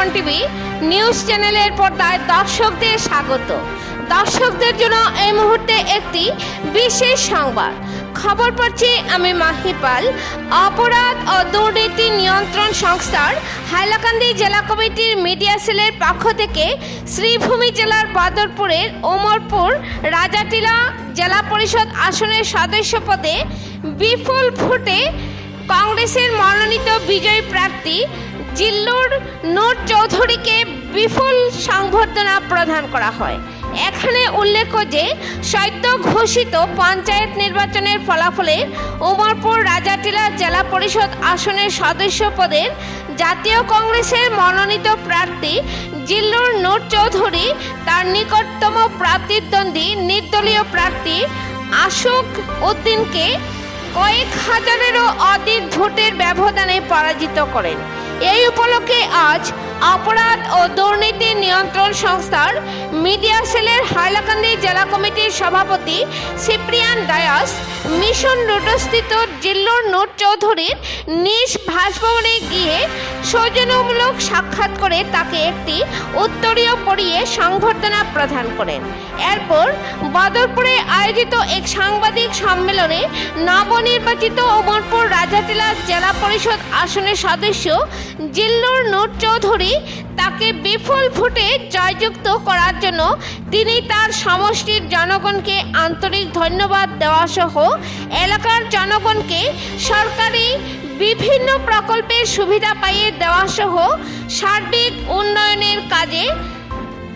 Hailakandi TV news চ্যানেলের পর্দায় দর্শকদের স্বাগত। দর্শকদের জন্য এই মুহূর্তে একটি বিশেষ সংবাদ। খবর পাচ্ছি আমি মাহিপাল অপরাধ ও দুর্নীতি নিয়ন্ত্রণ সংস্থার হাইলাকান্দি জেলা কমিটির মিডিয়া সেলের পক্ষ থেকে শ্রীভূমি জেলার বদরপুরের ওমরপুর রাজাটিলা জেলা পরিষদ আসনের সদস্য পদে বিপুল ভোটে কংগ্রেসের মনোনীত বিজয়ী প্রার্থী জিল্লুর নূর চৌধুরীকে বিপুল সংবর্ধনা প্রদান করা হয়। এখানে উল্লেখ্য যে, সদ্য ঘোষিত পঞ্চায়েত নির্বাচনের ফলাফলে উমরপুর রাজাটিলা জেলা পরিষদ আসনের সদস্য পদের জাতীয় কংগ্রেসের মনোনীত প্রার্থী জিল্লুর নূর চৌধুরী তার নিকটতম প্রার্থীদ্বন্দ্বী নির্দলীয় প্রার্থী আশোক উদ্দিনকে কয়েক হাজারেরও অধিক ভোটের ব্যবধানে পরাজিত করেন। এই উপলক্ষে আজ অপরাধ ও দুর্নীতি নিয়ন্ত্রণ সংস্থার মিডিয়া সেলের হাইলাকান্দি জেলা কমিটির সভাপতি সিপ্রিয়ান ডায়াস মিশন রোডস্থিত জিল্লুর নূর চৌধুরীর নিজ বাসভবনে গিয়ে সৌজন্যমূলক সাক্ষাৎ করে তাকে একটি উত্তরীয় পরিয়ে সংবর্ধনা প্রদান করেন। এরপর বদরপুরে আয়োজিত এক সাংবাদিক সম্মেলনে নবনির্বাচিত ওমরপুর রাজাটিলা জেলা পরিষদ আসনের সদস্য জিল্লুর নূর চৌধুরী তাকে বিপুল ভোটে জয়যুক্ত করার জন্য তিনি তার সমষ্টির জনগণকে আন্তরিক ধন্যবাদ দেওয়া সহ এলাকার জনগণকে সরকারি বিভিন্ন প্রকল্পের সুবিধা পাইয়ে দেওয়া সহ সার্বিক উন্নয়নের কাজে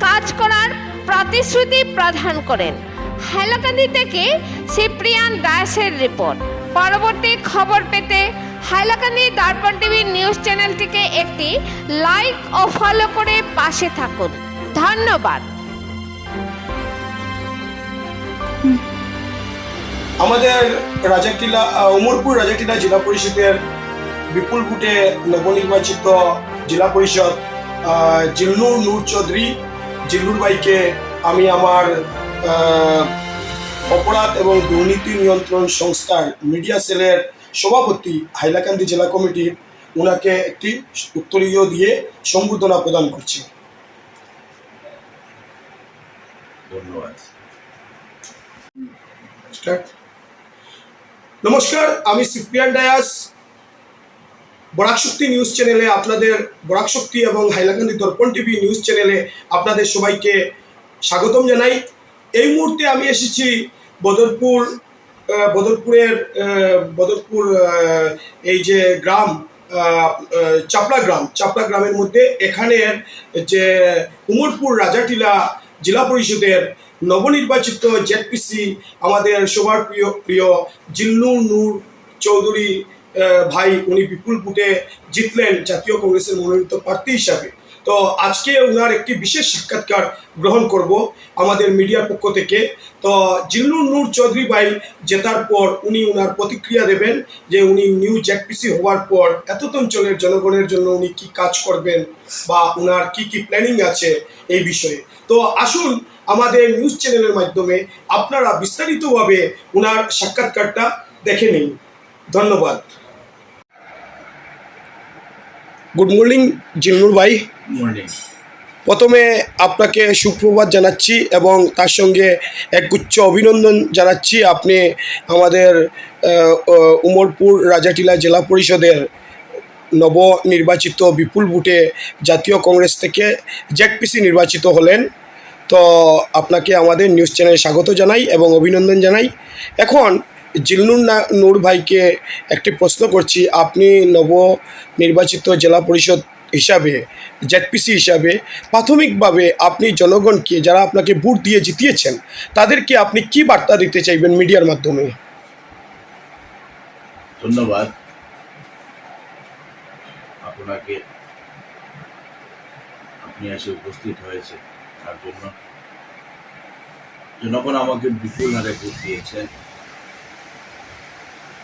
কাজ করার প্রতিশ্রুতি প্রদান করেন। হাইলাকান্দি থেকে সিপ্রিয়ান দাসের রিপোর্ট। পরবর্তী খবর পেতে হাইলাকান্দি দর্পণ টিভি নিউজ চ্যানেলটিকে একটি লাইক ও ফলো করে পাশে থাকুন। ধন্যবাদ। আমাদের রাজাটিলা উমরপুর রাজাটিলা জেলা পরিষদের বিপুল ভোটে নবনির্বাচিত জেলা পরিষদ জিল্লুর নূর চৌধুরী। জিল্লুর বাইকে আমি আমার অপরাধ এবং দুর্নীতি নিয়ন্ত্রণ সংস্থার মিডিয়া সেলের সভাপতি হাইলাকান্দি জেলা কমিটির ওনাকে একটি উত্তরীয় দিয়ে সম্বোধনা প্রদান করছি। ধন্যবাদ। নমস্কার আমি সিপ্রিয়ান ডায়াস বরাক শক্তি নিউজ চ্যানেলে আপনাদের বরাক শক্তি এবং হাইলাকান্দি দর্পণ টিভি নিউজ চ্যানেলে আপনাদের সবাইকে স্বাগতম জানাই। এই মুহূর্তে আমি এসেছি বদরপুর বদরপুরের বদরপুর এই যে গ্রাম চাপড়া গ্রাম, চাপড়া গ্রামের মধ্যে এখানের যে উমরপুর রাজাটিলা জেলা পরিষদের নবনির্বাচিত জেডপিসি আমাদের সবার প্রিয় প্রিয় জিল্লু নূর চৌধুরী ভাই, উনি বিপুল ভোটে জিতলেন জাতীয় কংগ্রেসের মনোনীত প্রার্থী হিসাবে। তো আজকে ওনার একটি বিশেষ সাক্ষাৎকার গ্রহণ করব আমাদের মিডিয়ার পক্ষ থেকে। তো জিল্লু নূর চৌধুরী ভাই জেতার পর উনি ওনার প্রতিক্রিয়া দেবেন যে উনি নিউ জ্যাকপিসি হওয়ার পর এতত অঞ্চলের জনগণের জন্য উনি কি কাজ করবেন বা ওনার কি কি প্ল্যানিং আছে এই বিষয়ে। তো আসুন আমাদের নিউজ চ্যানেলের মাধ্যমে আপনারা বিস্তারিতভাবে ওনার সাক্ষাৎকারটা দেখে নিন। ধন্যবাদ। গুড মর্নিং জিল্লুর ভাই। প্রথমে আপনাকে সুপ্রভাত জানাচ্ছি এবং তার সঙ্গে একগুচ্ছ অভিনন্দন জানাচ্ছি। আপনি আমাদের উমরপুর রাজাটিলা জেলা পরিষদের নবনির্বাচিত বিপুল ভোটে জাতীয় কংগ্রেস থেকে জেডপিসি নির্বাচিত হলেন। তো আপনাকে আমাদের নিউজ চ্যানেলে স্বাগত জানাই এবং অভিনন্দন জানাই। এখন জিলনুর নূর ভাইকে একটি প্রশ্ন করছি। আপনি নব নির্বাচিত জেলা পরিষদ হিসাবে, জেডপিসি হিসাবে, প্রাথমিকভাবে আপনি জনগণকে যারা আপনাকে ভোট দিয়ে জিতিয়েছেন, তাদেরকে আপনি কি বার্তা দিতে চাইবেন মিডিয়ার মাধ্যমে? ধন্যবাদ। আপনাকে আপনি এসে উপস্থিত হয়েছে তার জন্য। জনগণ আমাকে বিপুল হারে ভোট দিয়েছে,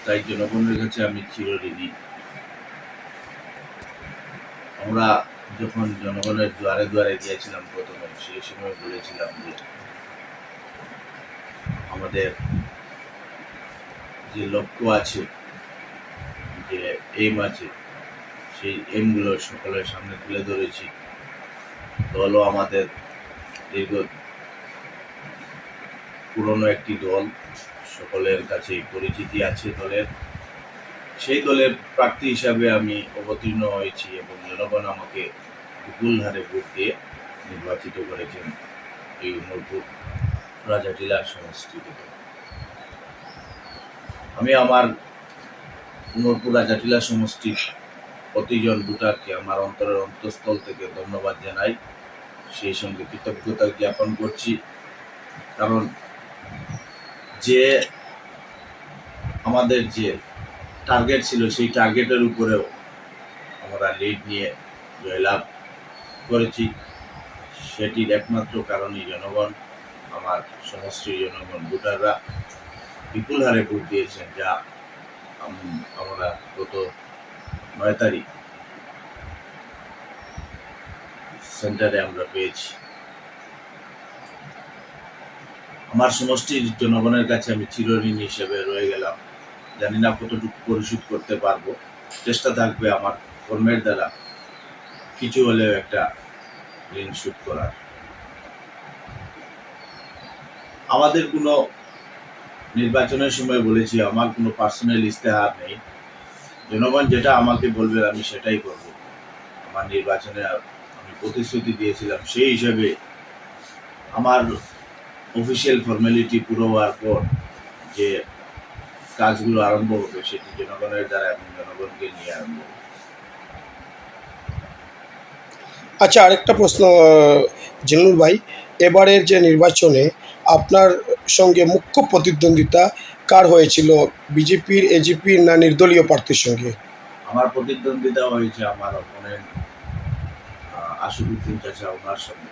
তাই জনগণের কাছে আমি চিরঋণী। আমরা যখন জনগণের দুয়ারে দুয়ারে গিয়েছিলাম প্রথমে সেই সময় বলেছিলাম যে আমাদের যে লক্ষ্য আছে, যে এম আছে, সেই এমগুলো সকলের সামনে তুলে ধরেছি। দলও আমাদের দীর্ঘ পুরনো একটি দল, সকলের কাছে পরিচিতি আছে দলের। সেই দলের প্রার্থী হিসাবে আমি অবতীর্ণ হয়েছি এবং জনগণ আমাকে বিপুল হারে ভোট দিয়ে নির্বাচিত করেছেন এই উমরপুর রাজাটিলা সমষ্টি থেকে আমি আমার উমরপুর রাজাটিলা সমষ্টির প্রতিজন ভোটারকে আমার অন্তরের অন্তঃস্থল থেকে ধন্যবাদ জানাই। সেই সঙ্গে কৃতজ্ঞতা জ্ঞাপন করছি। কারণ যে আমাদের যে টার্গেট ছিল, সেই টার্গেটের উপরেও আমরা লিড নিয়ে জয়লাভ করেছি। সেটির একমাত্র কারণই জনগণ, আমার সমষ্টির জনগণ ভোটাররা বিপুল হারে ভোট দিয়েছেন, যা আমরা গত নয় তারিখ সেন্টারে আমরা পেয়েছি। আমার সমষ্টির জনগণের কাছে আমি চিরঋণ হিসেবে রয়ে গেলাম। জানি না কতটুকু পরিশোধ করতে পারব। চেষ্টা থাকবে আমার কর্মের দ্বারা কিছু হলেও একটা ঋণ শোধ করার। আমাদের কোনো নির্বাচনের সময় বলেছি, আমার কোনো পার্সোনাল ইস্তেহার নেই। জনগণ যেটা আমাকে বলবে আমি সেটাই করব। আমার নির্বাচনে আমি প্রতিশ্রুতি দিয়েছিলাম, সেই হিসাবে আমার অফিসিয়াল ফর্মালিটি পুরো হওয়ার পর যে কাজগুলো আরম্ভ হবে সেটি জনগণের দ্বারা এবং জনগণকে নিয়ে আরম্ভ আচ্ছা আরেকটা প্রশ্ন জিল্লুর ভাই এবারের যে নির্বাচনে আপনার সঙ্গে মুখ্য প্রতিদ্বন্দ্বিতা কার হয়েছিল বিজেপির এজিপির না নির্দলীয় প্রার্থীর সঙ্গে? আমার প্রতিদ্বন্দ্বিতা হয়েছে আমার অপোনেন্ট আশুদ্দিন চাচা ওনার সঙ্গে।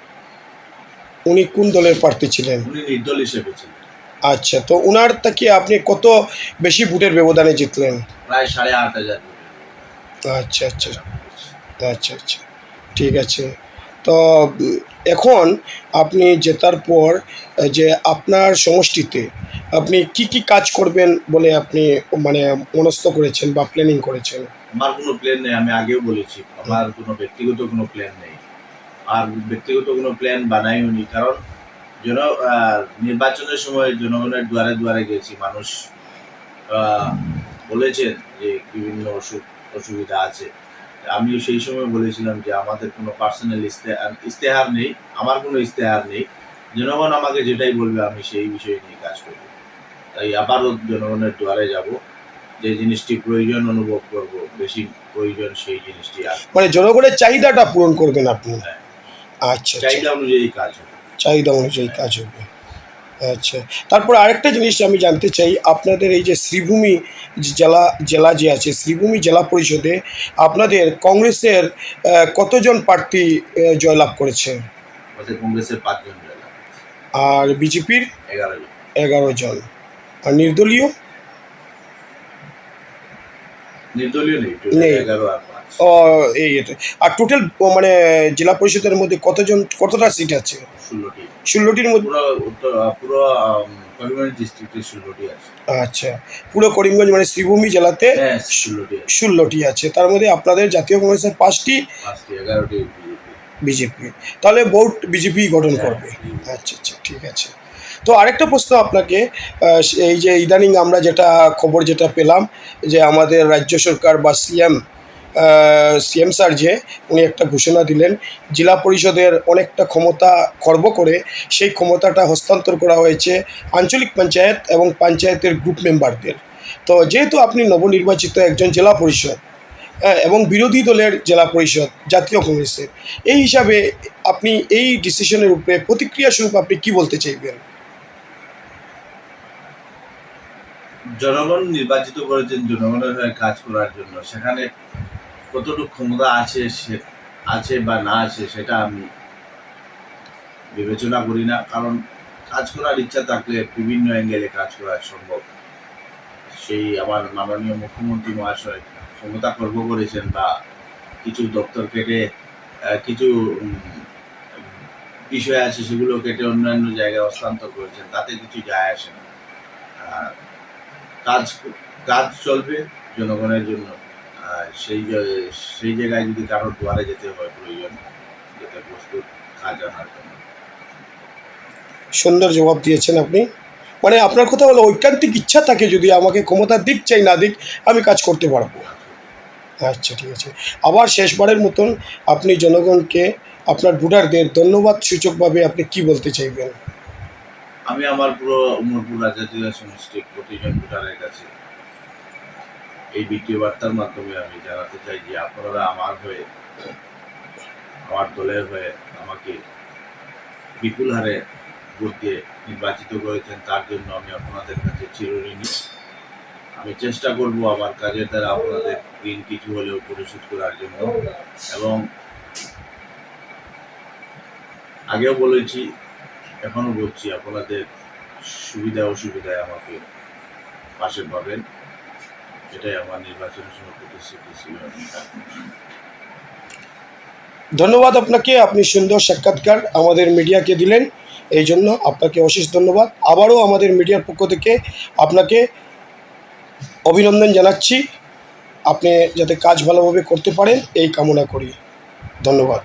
উনি কোন দলের প্রার্থী ছিলেন? উনি নির্দল হিসেবে ছিলেন। আচ্ছা তো ওনার থেকে আপনি কত বেশি ভোটের ব্যবধানে জিতলেন? প্রায় সাড়ে আট হাজার আচ্ছা আচ্ছা আচ্ছা আচ্ছা ঠিক আছে। তো এখন আপনি জেতার পর যে আপনার সমষ্টিতে আপনি কি কি কাজ করবেন বলে আপনি মানে মনস্থ করেছেন বা প্ল্যানিং করেছেন? আমার কোনো প্ল্যান নেই আমি আগেও বলেছি। আমার কোনো ব্যক্তিগত কোনো প্ল্যান নেই। আর ব্যক্তিগত কোনো প্ল্যান বানাইও নি কারণ জন নির্বাচনের সময় জনগণের দুয়ারে দুয়ারে গেছি মানুষ বলেছেন যে বিভিন্ন অসুখ অসুবিধা আছে। আমি সেই সময় বলেছিলাম যে আমাদের কোনো পার্সোনাল ইস্তেহার ইস্তেহার নেই আমার কোনো ইস্তেহার নেই। জনগণ আমাকে যেটাই বলবে আমি সেই বিষয় নিয়ে কাজ করব। তাই আবারও জনগণের দুয়ারে যাব। যে জিনিসটি প্রয়োজন অনুভব করব বেশি প্রয়োজন সেই জিনিসটি আর মানে জনগণের চাহিদাটা পূরণ করবেন আপনি। হ্যাঁ। আচ্ছা আচ্ছা। চাহিদা অনুযায়ী কাজ হবে। চাহিদা অনুযায়ী কাজ হবে। আচ্ছা তারপর আরেকটা জিনিস আমি জানতে চাই আপনাদের এই যে শ্রীভূমি জেলা জেলা যে আছে শ্রীভূমি জেলা পরিষদে আপনাদের কংগ্রেসের কতজন প্রার্থী জয়লাভ করেছে? কংগ্রেসের পাঁচজন আর বিজেপির? এগারো জন। এগারো জন। আর নির্দলীয়? নির্দলীয় নেই আর এই আর টোটাল মানে জেলা পরিষদের মধ্যে কতজন কতটা সিট আছে? ষোলোটির মধ্যে পুরো করিমগঞ্জ ডিস্ট্রিক্টে ষোলোটি আছে। আচ্ছা। পুরো করিমগঞ্জ মানে শ্রীভূমি জেলাতে হ্যাঁ ষোলোটি আছে। তার মধ্যে আপনাদের জাতীয় কংগ্রেসের পাঁচটি পাঁচটি এগারোটি বিজেপি। তাহলে ভোট বিজেপি গঠন করবে। আচ্ছা আচ্ছা ঠিক আছে। তো আরেকটা প্রশ্ন আপনাকে এই যে ইদানিং আমরা যেটা খবর যেটা পেলাম যে আমাদের রাজ্য সরকার বা সিএম সিএম স্যার যে উনি একটা ঘোষণা দিলেন জেলা পরিষদের অনেকটা ক্ষমতা খর্ব করে সেই ক্ষমতাটা হস্তান্তর করা হয়েছে আঞ্চলিক পঞ্চায়েত এবং পঞ্চায়েতের গ্রুপ মেম্বারদের তো যেহেতু আপনি নবনির্বাচিত একজন জেলা পরিষদ হ্যাঁ, এবং বিরোধী দলের জেলা পরিষদ জাতীয় কংগ্রেসের এই হিসাবে আপনি এই ডিসিশনের উপরে প্রতিক্রিয়া স্বরূপ আপনি কি বলতে চাইবেন? জনগণ নির্বাচিত করেছেন জনগণের হয়ে কাজ করার জন্য। সেখানে কতটুকু ক্ষমতা আছে সে, আছে বা না আছে সেটা আমি বিবেচনা করি না। কারণ কাজ করার ইচ্ছা থাকলে বিভিন্ন অ্যাঙ্গেলে কাজ করা সম্ভব। সেই আমার মাননীয় মুখ্যমন্ত্রী মহাশয় ক্ষমতা খর্ব করেছেন বা কিছু দপ্তর কেটে কিছু বিষয় আছে সেগুলো কেটে অন্যান্য জায়গায় হস্তান্তর করেছেন, তাতে কিছু যায় আসে না। কাজ কাজ চলবে জনগণের জন্য। সেই সেই জায়গায় যদি কারোর দুয়ারে যেতে হয় প্রয়োজন যেতে প্রস্তুত কাজ আনার জন্য। সুন্দর জবাব দিয়েছেন আপনি। মানে আপনার কথা হলো ঐকান্তিক ইচ্ছা থাকে যদি আমাকে ক্ষমতা দিক চাই না দিক আমি কাজ করতে পারব। আচ্ছা ঠিক আছে। আবার শেষবারের মতন আপনি জনগণকে আপনার ভোটারদের ধন্যবাদ সূচকভাবে আপনি কি বলতে চাইবেন? আমি আমার পুরো উমরপুর রাজাজিলা সমষ্টির প্রতিজন ভোটারের কাছে এই ভিডিও বার্তার মাধ্যমে আমি জানাতে চাই যে আপনারা আমার হয়ে, আমার দলের হয়ে আমাকে বিপুল হারে ভোট দিয়ে নির্বাচিত করেছেন, তার জন্য আমি আপনাদের কাছে চিরঋণী। আমি চেষ্টা করব আমার কাজের দ্বারা আপনাদের ঋণ কিছু হলেও পরিশোধ করার জন্য। এবং আগেও বলেছি এখনও বলছি, আপনাদের সুবিধা অসুবিধায় আমাকে পাশে পাবেন। এটাই আমার নির্বাচনের সময় ছিল ধন্যবাদ আপনাকে, আপনি সুন্দর সাক্ষাৎকার আমাদের মিডিয়াকে দিলেন, এই জন্য আপনাকে অশেষ ধন্যবাদ। আবারও আমাদের মিডিয়ার পক্ষ থেকে আপনাকে অভিনন্দন জানাচ্ছি, আপনি যাতে কাজ ভালোভাবে করতে পারেন, এই কামনা করি। ধন্যবাদ।